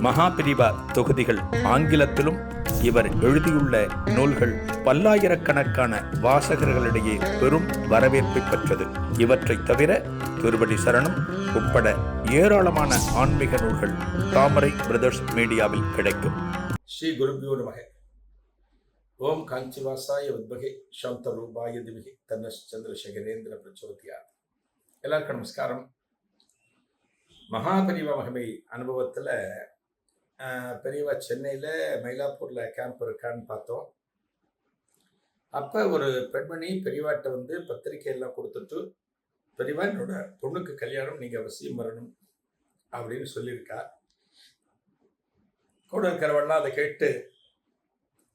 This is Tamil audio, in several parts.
மகாபிரிவா தொகுதிகள் ஆங்கிலத்திலும் இவர் எழுதியுள்ள நூல்கள் பல்லாயிரக்கணக்கான வாசகர்களிடையே பெரும் வரவேற்பை பெற்றது. இவற்றைத் தவிர திருவடி சரணம் உட்பட ஏராளமான ஆன்மீக நூல்கள் தாமரை பிரதர்ஸ் மீடியாவில் கிடைக்கும். ஸ்ரீ குருபியோ நமக. ஓம் காஞ்சிவாசாய உத்பகே சாந்த ரூபாய திவிகே தன்னஸ் சந்திரசேகரேந்திர பிரச்சோதியா. எல்லாருக்கும் நமஸ்காரம். மகாபரிவ மகிமை அனுபவத்தில் பெரியவா சென்னையில் மயிலாப்பூரில் கேம்ப் இருக்கான்னு பார்த்தோம். அப்போ ஒரு பெண்மணி பெரியவாட்ட வந்து பத்திரிக்கை எல்லாம் கொடுத்துட்டு பெரியவா என்னோட பொண்ணுக்கு கல்யாணம் நீங்கள் அவசியம் வரணும் அப்படின்னு சொல்லியிருக்கா. கூட இருக்கிறவெல்லாம் அதை கேட்டு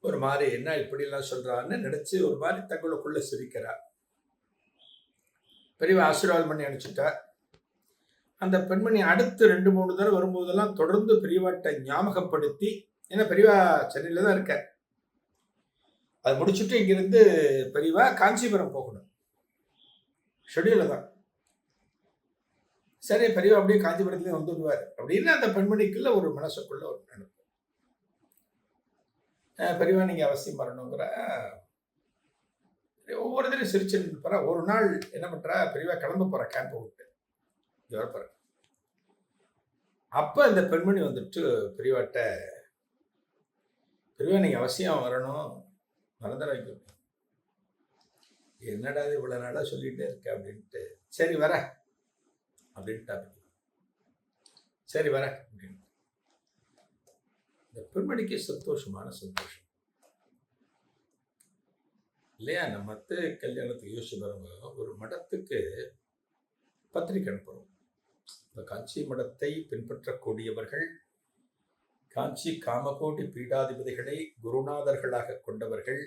ஒரு மாதிரி என்ன இப்படிலாம் சொல்கிறான்னு நினச்சி ஒரு மாதிரி தங்களுக்குள்ளே சிரிக்கிறா. பெரியவா ஆசீர்வாதம் பண்ணி அனுப்பிச்சிட்டா. அந்த பெண்மணி அடுத்து ரெண்டு மூணு தடவை வரும்போதெல்லாம் தொடர்ந்து பெரியவாட்டை ஞாபகப்படுத்தி ஏன்னா பெரியவா சென்னையில் தான் இருக்க அது முடிச்சுட்டு இங்கிருந்து பெரியவா காஞ்சிபுரம் போகணும். ஷெடியூலில் தான். சரி பெரியவா அப்படியே காஞ்சிபுரத்துலேயே வந்துடுவார் அப்படின்னு அந்த பெண்மணிக்குள்ள ஒரு மனசுக்குள்ள ஒரு நினைப்பு. பெரியவா நீங்கள் அவசியம் வரணுங்கிற ஒவ்வொரு தடவை சிரிச்சு போகிறா ஒரு நாள் என்ன பண்ணுறா பெரியவா கிளம்ப போகிற கேம்பை விட்டு. இங்க அப்போ இந்த பெண்மணி வந்துட்டு பெரியவாட்ட பெரியவா நீங்கள் அவசியம் வரணும். மறந்துட வைக்க என்னடா இது இவ்வளோ நாளாக சொல்லிகிட்டே இருக்க? அப்படின்ட்டு சரி வர. அப்படின்ட்டு சரி வர. அப்படின்னு இந்த பெண்மணிக்கு சந்தோஷமான சந்தோஷம். இல்லையா? நம்ம மற்ற கல்யாணத்துக்கு யோசிச்சு பாருங்க. ஒரு மடத்துக்கு பத்திரிக்கை அனுப்புகிறோம் இந்த காஞ்சி மடத்தை பின்பற்றக்கூடியவர்கள் காஞ்சி காமகோடி பீடாதிபதிகளை குருநாதர்களாக கொண்டவர்கள்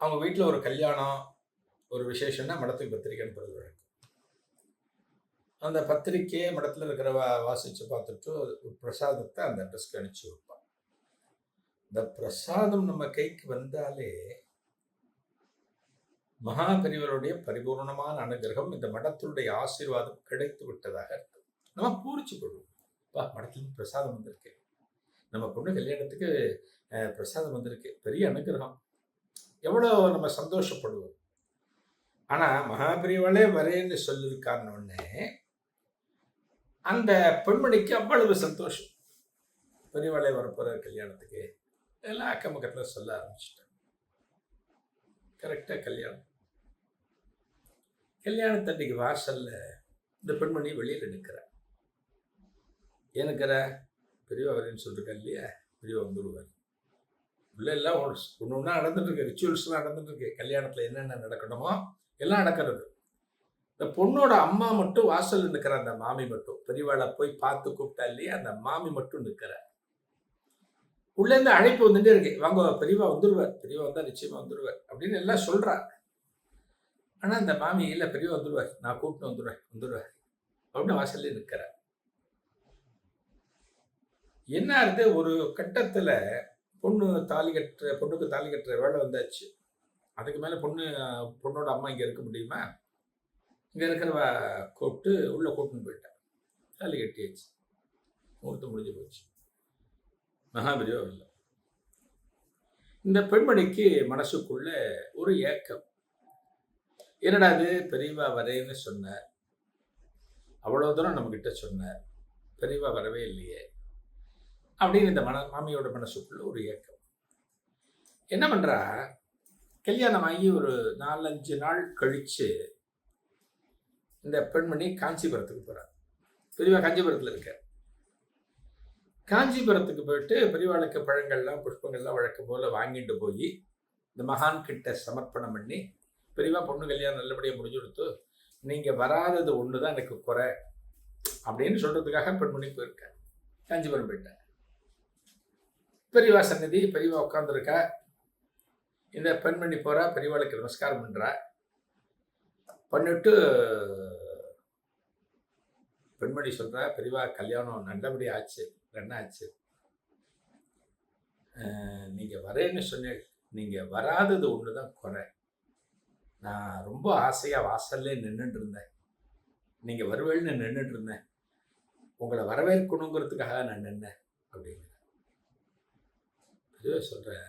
அவங்க வீட்டில் ஒரு கல்யாணம் ஒரு விசேஷம்னா மடத்துக்கு பத்திரிக்கை அனுப்புறது வழக்கம். அந்த பத்திரிக்கையை மடத்தில் இருக்கிறவ வாசித்து பார்த்துட்டு ஒரு பிரசாதத்தை அந்த அட்ரஸ்க்கு அனுப்பிச்சி வைப்பான். இந்த பிரசாதம் நம்ம கைக்கு வந்தாலே மகாபெரிவருடைய பரிபூர்ணமான அனுகிரகம் இந்த மடத்தினுடைய ஆசீர்வாதம் கிடைத்து விட்டதாக இருக்கும் நம்ம பூரிச்சு கொள்வோம். பா மடத்துல பிரசாதம் வந்திருக்கு. நம்ம பொண்ணு கல்யாணத்துக்கு பிரசாதம் வந்திருக்கு. பெரிய அனுகிரகம். எவ்வளோ நம்ம சந்தோஷப்படுவோம். ஆனால் மகாபெரியவளே வரேன்னு சொல்லியிருக்காருன்ன உடனே அந்த பெண்மணிக்கு அவ்வளவு சந்தோஷம். பெரியவளே வரப்போகிற கல்யாணத்துக்கு. எல்லாம் அக்கம் பக்கத்தில் சொல்ல ஆரம்பிச்சிட்டேன் கரெக்டாக கல்யாணம். கல்யாணத்தன்னைக்கு வாசலில் இந்த பெண்மணி வெளியில் நிற்கிறேன் ஏன் நிற்கிற பெரியவா வரேன்னு சொல்லிருக்கா இல்லையா? பெரியவா வந்துருவார். உள்ள எல்லாம் ஒன்று ஒன்றா நடந்துட்டுருக்கு ரிச்சுவல்ஸ்லாம் நடந்துட்டுருக்கு. கல்யாணத்தில் என்னென்ன நடக்கணுமோ எல்லாம் நடக்கிறது. இந்த பொண்ணோட அம்மா மட்டும் வாசலில் நிற்கிற அந்த மாமி மட்டும். பெரியவாளை போய் பார்த்து கூப்பிட்டா இல்லையா? அந்த மாமி மட்டும் நிற்கிற உள்ளேருந்து அழைப்பு வந்துட்டே இருக்கு. வாங்க பெரியவா வந்துடுவார் பெரியவா வந்தால் நிச்சயமாக வந்துடுவார் அப்படின்னு எல்லாம் சொல்றாங்க ஆனா அந்த மாமி இல்ல பெரிய வந்துடுவார் நான் கூப்பிட்டு வந்துடுவேன் வந்துடுவார் அப்படின்னு வாசல்ல நிற்கிற என்ன ஆகுது? ஒரு கட்டத்துல பொண்ணு தாலி கட்டுற பொண்ணுக்கு தாலி கட்டுற வேலை வந்தாச்சு. அதுக்கு மேல பொண்ணு பொண்ணோட அம்மா இங்க இருக்க முடியுமா? இங்க இருக்கிறவ கூப்பிட்டு உள்ள கூப்பிட்டுன்னு போயிட்டேன். தாலி கட்டியாச்சு. முகூர்த்தம் முடிஞ்சு போச்சு. மகாபெரியோ இல்லை. இந்த பெண்மணிக்கு மனசுக்குள்ள ஒரு ஏக்கம். என்னடா அது பெரியவா வரேன்னு சொன்னார். அவ்வளோ தூரம் நம்மக்கிட்ட சொன்னார். பெரியவா வரவே இல்லையே. அப்படின்னு இந்த மன மாமியோட மனசுக்குள்ள ஒரு இயக்கம் என்ன பண்ணுறா கல்யாணம் ஆகி ஒரு நாலஞ்சு நாள் கழித்து இந்த பெண்மணி காஞ்சிபுரத்துக்கு போகிறார் பெரியவா காஞ்சிபுரத்தில் இருக்க. காஞ்சிபுரத்துக்கு போயிட்டு பெரியவாளுக்கு பழங்கள்லாம் புஷ்பங்கள்லாம் வழக்கம் போல் வாங்கிட்டு போய் இந்த மகான் கிட்ட சமர்ப்பணம் பண்ணி பெரியவா பொண்ணு கல்யாணம் நல்லபடியாக முடிஞ்சு கொடுத்து நீங்கள் வராதது ஒன்று தான் எனக்கு குறை அப்படின்னு சொல்கிறதுக்காக பெண்மணி போயிருக்கேன் காஞ்சிபுரம் போயிட்டேன் பெரியவா சன்னதி பெரியவா உட்காந்துருக்கா இந்த பெண்மணி போகிறா பெரியவாளுக்கு நமஸ்காரம் பண்ணுறா பண்ணிட்டு பெண்மணி சொல்கிறா பெரியவா கல்யாணம் நல்லபடி ஆச்சு என்ன ஆச்சு? நீங்கள் வரேன்னு சொன்னேன். நீங்கள் வராதது ஒன்று தான் குறை. நான் ரொம்ப ஆசையாக வாசல்ல நின்றுட்டு இருந்தேன் நீங்கள் வருவேன்னு நின்றுட்டு இருந்தேன் உங்களை வரவேற்கணுங்கிறதுக்காக நான் நின்னேன் அப்படிங்கிற. பெரியவர் சொல்கிறேன்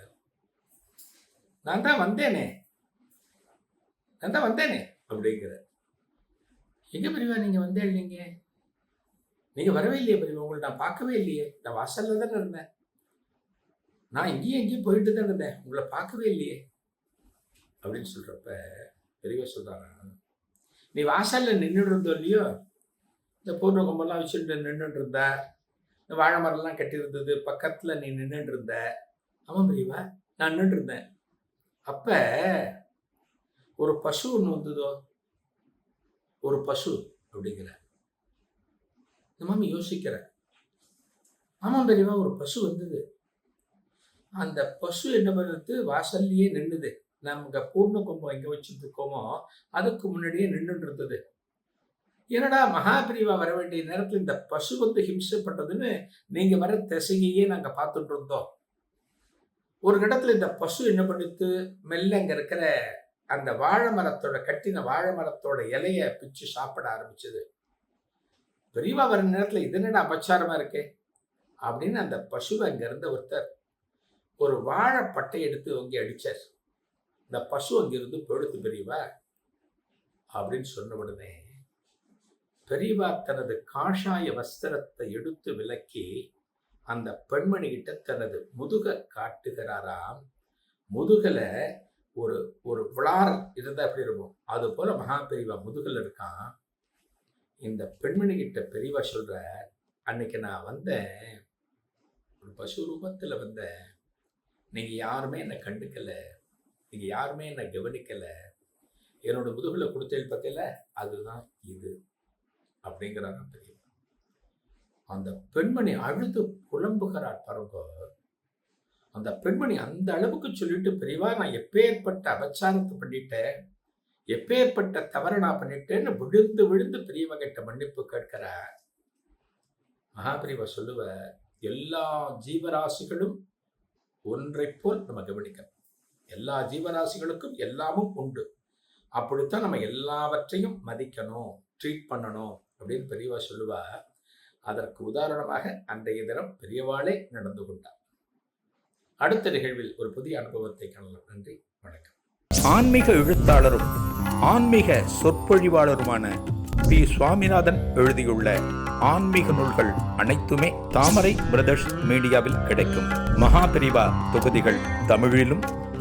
நான் தான் வந்தேனே. நான் தான் வந்தேனே அப்படிங்கிற. எங்கே பிரிவா நீங்கள் வந்தே இல்லைங்க நீங்கள் வரவே இல்லையே பிரிவா உங்களை நான் பார்க்கவே இல்லையே. நான் வாசல்ல தானே இருந்தேன். நான் இங்கேயும் எங்கேயும் போயிட்டு தான் இருந்தேன். உங்களை பார்க்கவே இல்லையே. அப்படின்னு சொல்கிறப்ப பெரியவா சொல்றாங்க நீ வாசல்ல நின்றுட்டு இருந்தோ இல்லையோ இந்த பூர்ண கொம்பெல்லாம் வச்சுட்டு நின்றுட்டு இருந்த இந்த வாழை மரம்லாம் கட்டியிருந்தது பக்கத்தில் நீ நின்றுட்டு இருந்த ஆமாம் பெரியவா நான் நின்றுட்டு இருந்தேன் அப்போ ஒரு பசு ஒன்று வந்ததோ? ஒரு பசு அப்படிங்கிற. இந்த மாமி யோசிக்கிற. ஆமாம் பெரியவா ஒரு பசு வந்தது. அந்த பசு என்ன பண்ணுறது வாசல்லையே நின்றுது நமக்கு பூர்ண கும்பம் எங்கே வச்சுட்டு இருக்கோமோ அதுக்கு முன்னாடியே நின்றுட்டு இருந்தது என்னடா மகாபிரிவா வர வேண்டிய நேரத்தில் இந்த பசு வந்து ஹிம்சப்பட்டதுன்னு நீங்கள் வர திசையையே நாங்கள் பார்த்துட்டு இருந்தோம் ஒரு இடத்துல இந்த பசு என்ன பண்ணிட்டு மெல்ல அங்கே இருக்கிற அந்த வாழை மரத்தோட கட்டின வாழை மரத்தோட இலையை பிச்சு சாப்பிட ஆரம்பிச்சது. பெரியவா வர நேரத்தில் இது என்னடா அபச்சாரமாக இருக்கே? அப்படின்னு அந்த பசுவை அங்க இருந்த ஒருத்தர் ஒரு வாழைப்பட்டை எடுத்து ஓங்கி அடித்தார் இந்த பசு அங்கிருந்து பொழுது பெரியவா? அப்படின்னு சொன்ன உடனே பெரியவா தனது காஷாய வஸ்திரத்தை எடுத்து விலக்கி அந்த பெண்மணிகிட்ட தனது முதுக காட்டுகிறாராம். முதுகல ஒரு ஒரு விளார் இருந்தால் எப்படி இருக்கும்? அது போல மகா பெரியவா இருக்கான். இந்த பெண்மணி கிட்ட பெரியவா சொல்ற அன்னைக்கு நான் வந்தேன். ஒரு பசு ரூபத்தில் வந்தேன். நீங்கள் யாருமே என்னை கண்டுக்கலை. நீங்க யாருமே என்னை கவனிக்கலை. என்னோட முதுகில் கொடுத்தேன் பார்க்கல அதுதான் இது அப்படிங்கிறாங்க தெரியும். அந்த பெண்மணி அழுது புலம்புகிறார் பாருங்க. அந்த பெண்மணி அந்த அளவுக்கு சொல்லிட்டு பெரியவா நான் எப்பேற்பட்ட அபச்சாரத்தை பண்ணிட்டேன்? எப்பேற்பட்ட தவறை நான் பண்ணிட்டேன்னு விழுந்து விழுந்து பெரியவா கிட்ட மன்னிப்பு கேட்கிற மகாபிரிவா சொல்லுவ எல்லா ஜீவராசிகளும் ஒன்றை போல் நம்ம கவனிக்கணும். எல்லா ஜீவராசிகளுக்கும் எல்லாமும் உண்டு. அப்படித்தான் நம்ம எல்லாவற்றையும் மதிக்கணும் ட்ரீட் பண்ணணும் அப்படின்னு பெரியவா சொல்லுவா அதற்கு உதாரணமாக அன்றைய தினம் பெரியவாளே நடந்து கொண்டார். அடுத்த நிகழ்வில் ஒரு புதிய அனுபவத்தை காணலாம். நன்றி வணக்கம். ஆன்மீக எழுத்தாளரும் ஆன்மீக சொற்பொழிவாளருமான பி. சுவாமிநாதன் எழுதியுள்ள ஆன்மீக நூல்கள் அனைத்துமே தாமரை பிரதர்ஸ் மீடியாவில் கிடைக்கும். மகாபிரிவா தொகுதிகள் தமிழிலும்